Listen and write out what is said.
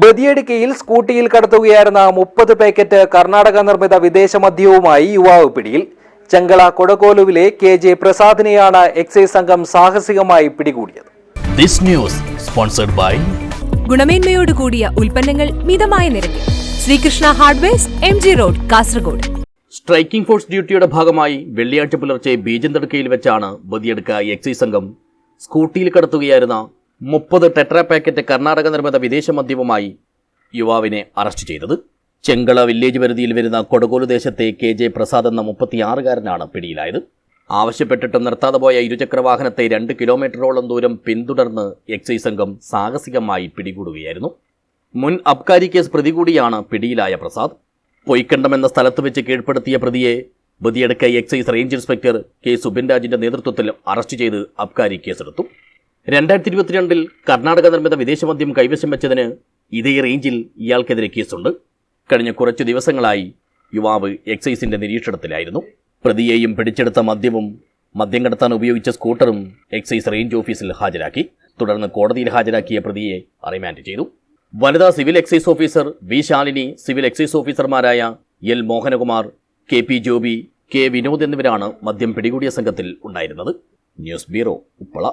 ബദിയടുക്കയിൽ സ്കൂട്ടിയിൽ കടത്തുകയായിരുന്ന മുപ്പത് പാക്കറ്റ് കർണാടക നിർമ്മിത വിദേശ മദ്യവുമായി യുവാവ് പിടിയിൽ. ചെങ്കള കൊടകോലുവിലെ കെ ജെ പ്രസാദിനെയാണ് എക്സൈസ് സംഘം സാഹസികമായി പിടികൂടിയത്. This news sponsored by ഗുണമേന്മയോട് കൂടിയ ഉൽപ്പന്നങ്ങൾ മിതമായ നിരക്കിൽ. Srikrishna hardwares M G road Kasaragod. Striking force ഡ്യൂട്ടിയുടെ ഭാഗമായി വെള്ളിയാഴ്ച പുലർച്ചെ ബീജന്തടുക്കയിൽ വെച്ചാണ് ബദിയെടുക്ക എക്സൈസ് സംഘം സ്കൂട്ടിയിൽ കടത്തുകയായിരുന്ന മുപ്പത് ടെട്ര പാക്കറ്റ് കർണാടക നിർമ്മിത വിദേശ മദ്യവുമായി യുവാവിനെ അറസ്റ്റ് ചെയ്തത്. ചെങ്കള വില്ലേജ് പരിധിയിൽ വരുന്ന കൊടകോലു ദേശത്തെ കെ ജെ പ്രസാദ് എന്ന മുപ്പത്തിയാറുകാരനാണ് പിടിയിലായത്. ആവശ്യപ്പെട്ടിട്ടും നിർത്താതെ പോയ ഇരുചക്ര വാഹനത്തെ രണ്ട് കിലോമീറ്ററോളം ദൂരം പിന്തുടർന്ന് എക്സൈസ് സംഘം സാഹസികമായി പിടികൂടുകയായിരുന്നു. മുൻ അബ്കാരി കേസ് പ്രതി കൂടിയാണ് പിടിയിലായ പ്രസാദ്. പൊയ്ക്കണ്ടം എന്ന സ്ഥലത്ത് വെച്ച് കീഴ്പ്പെടുത്തിയ പ്രതിയെ Badiyadka excise range inspector K Subin രാജിന്റെ നേതൃത്വത്തിൽ അറസ്റ്റ് ചെയ്ത് അബ്കാരി കേസെടുത്തു. രണ്ടായിരത്തി ഇരുപത്തിരണ്ടിൽ കർണാടക നിർമ്മിത വിദേശമദ്യം കൈവശം വെച്ചതിന് ഇതേ റേഞ്ചിൽ ഇയാൾക്കെതിരെ കേസുണ്ട്. കഴിഞ്ഞ കുറച്ചു ദിവസങ്ങളായി യുവാവ് എക്സൈസിന്റെ നിരീക്ഷണത്തിലായിരുന്നു. പ്രതിയെയും പിടിച്ചെടുത്ത മദ്യവും മദ്യം കടത്താൻ ഉപയോഗിച്ച സ്കൂട്ടറും എക്സൈസ് റേഞ്ച് ഓഫീസിൽ ഹാജരാക്കി. തുടർന്ന് കോടതിയിൽ ഹാജരാക്കിയ പ്രതിയെ റിമാൻഡ് ചെയ്തു. വനിതാ civil excise officer V Shalini civil excise ഓഫീസർമാരായ L Mohanakumar K P Joby K Vinod എന്നിവരാണ് മദ്യം പിടികൂടിയ സംഘത്തിൽ ഉണ്ടായിരുന്നത്. News bureau Uppala.